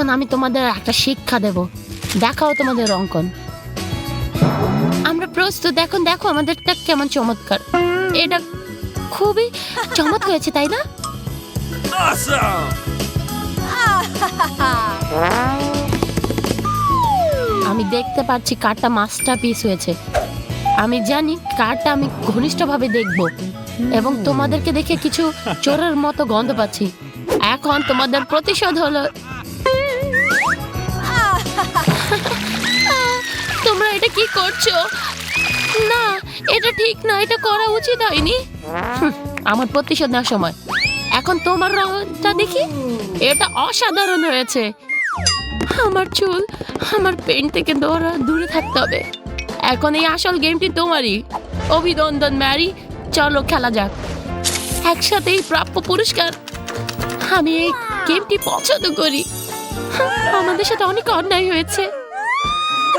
এখন আমি তোমাদের একটা শিক্ষা দেব। দেখাও তোমাদের অঙ্কন। আমরা প্রস্তুত। এখন দেখো আমাদেরটা কেমন চমৎকার। এটা খুবই চমৎকার হয়েছে, তাই না? আমি দেখতে পাচ্ছি কারটা মাস্টার পিস হয়েছে। আমি জানি কারটা আমি ঘনিষ্ঠভাবে দেখব এবং তোমাদেরকে দেখে কিছু চোরের মতো গন্ধ পাচ্ছি। এখন তোমাদের প্রতিশোধ হলো কি করছ? না, এটা ঠিক না, এটা করা উচিত হয়নি। আমার প্রতিশোধ নেওয়ার সময়। এখন তোমার রংটা দেখি। এটা অসাধারণ হয়েছে। আমার চুল, আমার পেন থেকে দৌড়া দূরে থাকতে হবে। এখন এই আসল গেমটি তোমারই। অভিনন্দন, ম্যারি। চলো, খেলা যাক। একসাথেই প্রাপ্য পুরস্কার। আমি এই গেমটি পছন্দ করি। আমাদের সাথে অনেক অন্যায় হয়েছে।